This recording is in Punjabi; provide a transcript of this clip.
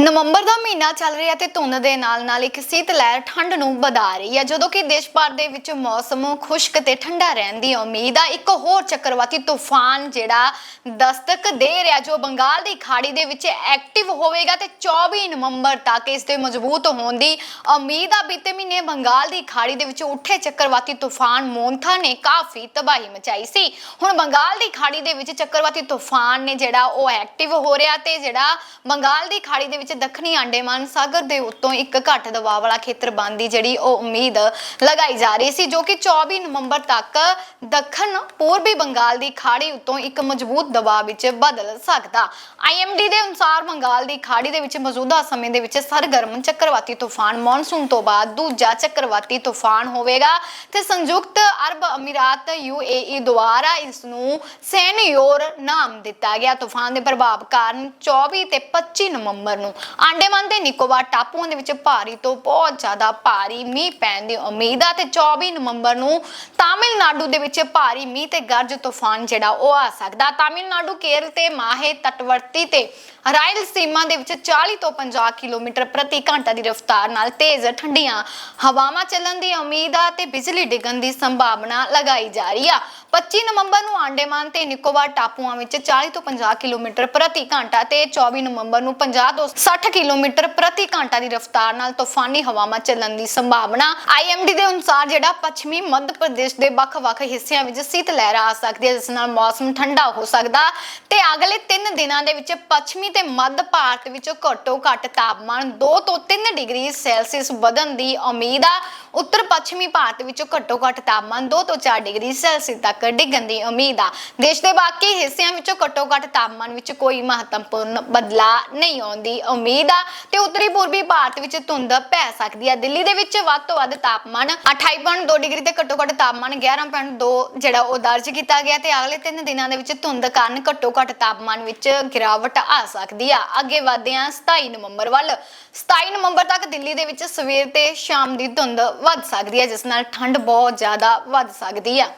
ਨਵੰਬਰ ਦਾ ਮਹੀਨਾ ਚੱਲ ਰਿਹਾ ਤੇ ਧੁੰਦ ਦੇ ਨਾਲ ਨਾਲ ਇੱਕ ਸੀਤ ਲਹਿਰ ਠੰਡ ਨੂੰ ਵਧਾ ਰਹੀ ਹੈ। ਜਦੋਂ ਕਿ ਦੇਸ਼ ਭਰ ਦੇ ਵਿੱਚ ਮੌਸਮ ਖੁਸ਼ਕ ਤੇ ਠੰਡਾ ਰਹਿਣ ਦੀ ਉਮੀਦ ਆ, ਇੱਕ ਹੋਰ ਚੱਕਰਵਾਤੀ ਤੂਫਾਨ ਜਿਹੜਾ ਦਸਤਕ ਦੇ ਰਿਹਾ, ਜੋ ਬੰਗਾਲ ਦੀ ਖਾੜੀ ਦੇ ਵਿੱਚ ਐਕਟਿਵ ਹੋਵੇਗਾ ਤੇ 24 ਨਵੰਬਰ ਤੱਕ ਇਸ ਦੇ ਮਜ਼ਬੂਤ ਹੋਣ ਦੀ ਉਮੀਦ ਆ। ਬੀਤੇ ਮਹੀਨੇ ਬੰਗਾਲ ਦੀ ਖਾੜੀ ਦੇ ਵਿੱਚ ਉੱਠੇ ਚੱਕਰਵਾਤੀ ਤੂਫਾਨ ਮੋਨਥਾ ਨੇ ਕਾਫੀ ਤਬਾਹੀ ਮਚਾਈ ਸੀ। ਹੁਣ ਬੰਗਾਲ ਦੀ ਖਾੜੀ ਦੇ ਵਿੱਚ ਚੱਕਰਵਾਤੀ ਤੂਫਾਨ ਨੇ ਜਿਹੜਾ ਉਹ ਐਕਟਿਵ ਹੋ ਰਿਹਾ ਤੇ ਜਿਹੜਾ ਬੰਗਾਲ ਦੀ ਖਾੜੀ ਦੇ ਵਿੱਚ ਦੱਖਣੀ ਅੰਡੇਮਾਨ ਸਾਗਰ ਦੇ ਉੱਤੋਂ ਇੱਕ ਘੱਟ ਦਬਾਅ ਵਾਲਾ ਖੇਤਰ ਬਣਨ ਦੀ ਜਿਹੜੀ ਉਹ ਉਮੀਦ ਲਗਾਈ ਜਾ ਰਹੀ ਸੀ, ਜੋ ਕਿ 24 ਨਵੰਬਰ ਤੱਕ ਦੱਖਣ ਪੂਰਬੀ ਬੰਗਾਲ ਦੀ ਖਾੜੀ ਉੱਤੋਂ ਇੱਕ ਮਜ਼ਬੂਤ ਦਬਾਅ ਵਿੱਚ ਬਦਲ ਸਕਦਾ। ਆਈਐਮਡੀ ਦੇ ਅਨੁਸਾਰ ਬੰਗਾਲ ਦੀ ਖਾੜੀ ਦੇ ਵਿੱਚ ਮੌਜੂਦਾ ਸਮੇਂ ਦੇ ਵਿੱਚ ਸਰਗਰਮ ਚੱਕਰਵਾਤੀ ਤੂਫਾਨ, ਮੌਨਸੂਨ ਤੋਂ ਬਾਅਦ ਦੂਜਾ ਚੱਕਰਵਾਤੀ ਤੂਫਾਨ ਹੋਵੇਗਾ ਤੇ ਸੰਯੁਕਤ ਅਰਬ ਅਮੀਰਾਤ ਯੂਏਈ ਦੁਆਰਾ ਇਸ ਨੂੰ ਸੈਨਯੋਰ ਨਾਮ ਦਿੱਤਾ ਗਿਆ। ਤੂਫਾਨ ਦੇ ਪ੍ਰਭਾਵ ਕਾਰਨ 24 ਤੇ 25 ਨਵੰਬਰ ਨੂੰ ਆਂਡੇਮਾਨ ਤੇ ਨਿਕੋਬਾਰ ਟਾਪੂਆਂ ਦੇ ਵਿੱਚ ਭਾਰੀ ਤੋਂ ਬਹੁਤ ਜ਼ਿਆਦਾ ਭਾਰੀ ਮੀਂਹ ਪੈਣ ਦੀ ਉਮੀਦ ਆ ਤੇ 24 ਨਵੰਬਰ ਨੂੰ ਤਾਮਿਲਨਾਡੂ ਦੇ ਵਿੱਚ ਭਾਰੀ ਮੀਂਹ ਤੇ ਗਰਜ ਤੂਫਾਨ ਜਿਹੜਾ ਉਹ ਆ ਸਕਦਾ। ਤਾਮਿਲਨਾਡੂ, ਕੇਰਲ ਤੇ ਮਾਹੇ ਤਟਵਰਤੀ ਤੇ ਰਾਇਲ ਸੀਮਾ ਦੇ ਵਿੱਚ 40 ਤੋਂ 50 ਕਿਲੋਮੀਟਰ ਪ੍ਰਤੀ ਘੰਟਾ ਦੀ ਰਫ਼ਤਾਰ ਨਾਲ ਤੇਜ਼ ਠੰਡੀਆਂ ਹਵਾਵਾਂ ਚੱਲਣ ਦੀ ਉਮੀਦ ਆ ਤੇ ਬਿਜਲੀ ਡਿੱਗਣ ਦੀ ਸੰਭਾਵਨਾ ਲਗਾਈ ਜਾ ਰਹੀ ਆ। 25 ਨਵੰਬਰ ਨੂੰ ਆਂਡੇਮਾਨ ਤੇ ਨਿਕੋਬਾਰ ਟਾਪੂਆਂ ਵਿੱਚ 40 ਤੋਂ 50 ਕਿਲੋਮੀਟਰ ਪ੍ਰਤੀ ਘੰਟਾ ਤੇ 24 ਨਵੰਬਰ ਨੂੰ 50 ਤੋਂ 60 ਕਿਲੋਮੀਟਰ ਪ੍ਰਤੀ ਘੰਟਾ ਦੀ ਰਫ਼ਤਾਰ ਨਾਲ ਤੂਫਾਨੀ ਹਵਾਵਾਂ ਚੱਲਣ ਦੀ ਸੰਭਾਵਨਾ ਆਈਐਮਡੀ ਦੇ ਅਨੁਸਾਰ ਜਿਹੜਾ ਪੱਛਮੀ ਮੱਧ ਪ੍ਰਦੇਸ਼ ਦੇ ਵੱਖ-ਵੱਖ ਹਿੱਸਿਆਂ ਵਿੱਚ ਸੀਤ ਲਹਿਰ ਆ ਸਕਦੀ ਹੈ, ਜਿਸ ਨਾਲ ਮੌਸਮ ਠੰਡਾ ਹੋ ਸਕਦਾ ਤੇ ਅਗਲੇ 3 ਦਿਨਾਂ ਦੇ ਵਿੱਚ ਪੱਛਮੀ ਤੇ ਮੱਧ ਭਾਰਤ ਵਿੱਚ ਘੱਟੋ ਘੱਟ ਤਾਪਮਾਨ 2 ਤੋਂ 3 ਡਿਗਰੀ ਸੈਲਸੀਅਸ ਵਧਣ ਦੀ ਉਮੀਦ ਆ। ਉੱਤਰ ਪੱਛਮੀ ਭਾਰਤ ਵਿੱਚੋਂ ਘੱਟੋ ਘੱਟ ਤਾਪਮਾਨ 2 ਤੋਂ 4 ਡਿਗਰੀ ਸੈਲਸੀਅਸ ਤੱਕ ਡਿੱਗਣ ਦੀ ਉਮੀਦ ਆ। ਦੇਸ਼ ਦੇ ਬਾਕੀ ਹਿੱਸਿਆਂ ਵਿੱਚੋਂ ਘੱਟੋ ਘੱਟ ਤਾਪਮਾਨ ਵਿੱਚ ਕੋਈ ਮਹੱਤਵਪੂਰਨ ਬਦਲਾਅ ਨਹੀਂ ਆਉਣ ਦੀ ਉਮੀਦ ਆ ਤੇ ਉੱਤਰੀ ਪੂਰਬੀ ਭਾਰਤ ਵਿੱਚ ਧੁੰਦ ਪੈ ਸਕਦੀ ਆ। ਦਿੱਲੀ ਦੇ ਵਿੱਚ ਵੱਧ ਤੋਂ ਵੱਧ ਤਾਪਮਾਨ 28.2 ਡਿਗਰੀ ਤੇ ਘੱਟੋ ਘੱਟ ਤਾਪਮਾਨ 11.2 ਜਿਹੜਾ ਉਹ ਦਰਜ ਕੀਤਾ ਗਿਆ ਤੇ ਅਗਲੇ 3 ਦਿਨਾਂ ਦੇ ਵਿੱਚ ਧੁੰਦ ਕਾਰਨ ਘੱਟੋ ਘੱਟ ਤਾਪਮਾਨ ਵਿੱਚ ਗਿਰਾਵਟ ਆ ਸਕਦੀ ਆ। ਅੱਗੇ ਵਧਦੇ ਹਾਂ 27 ਨਵੰਬਰ ਵੱਲ। 27 ਨਵੰਬਰ ਤੱਕ ਦਿੱਲੀ ਦੇ ਵਿੱਚ ਸਵੇਰ ਤੇ ਸ਼ਾਮ ਦੀ ਧੁੰਦ ਵੱਧ ਸਕਦੀ ਹੈ ਜਿਸ ਨਾਲ ਠੰਡ ਬਹੁਤ ਜ਼ਿਆਦਾ ਵੱਧ ਸਕਦੀ ਆ।